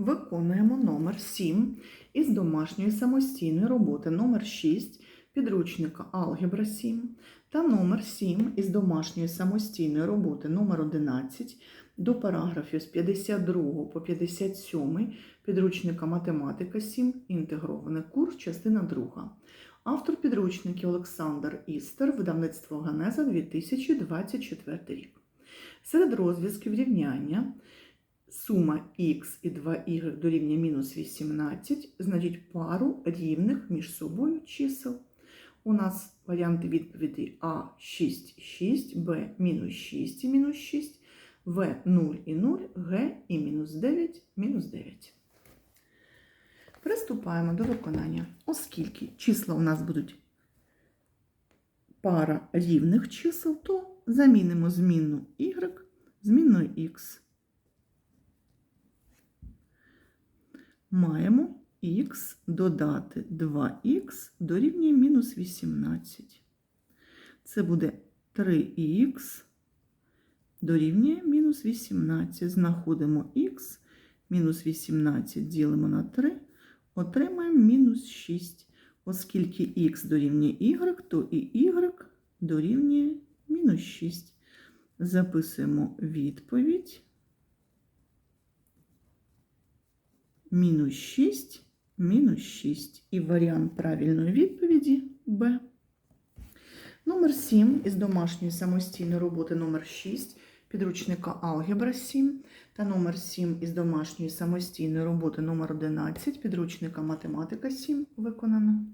Виконуємо номер 7 із домашньої самостійної роботи. Номер 6 підручника Алгебра 7 та номер 7 із домашньої самостійної роботи. Номер 11 до параграфів з 52 по 57 підручника Математика 7 інтегрований курс, частина 2. Автор підручників Олександр Істер, видавництво Ганеза 2024 рік. Серед розв'язків рівняння сума х і 2y дорівнює мінус 18, значить пару рівних між собою чисел. У нас варіанти відповіді А 6, 6, Б мінус 6 і мінус 6, В 0 і 0, Г і мінус 9, мінус 9. Приступаємо до виконання. Оскільки числа у нас будуть пара рівних чисел, то замінимо змінну y змінною x. Маємо х додати 2х дорівнює мінус 18. Це буде 3х дорівнює мінус 18. Знаходимо х, мінус 18 ділимо на 3, отримаємо мінус 6. Оскільки х дорівнює y, то і y дорівнює мінус 6. Записуємо відповідь. Мінус 6, мінус 6. І варіант правильної відповіді Б. Номер 7 із домашньої самостійної роботи номер 6 підручника Алгебра 7 та номер 7 із домашньої самостійної роботи номер 11 підручника Математика 7 виконано.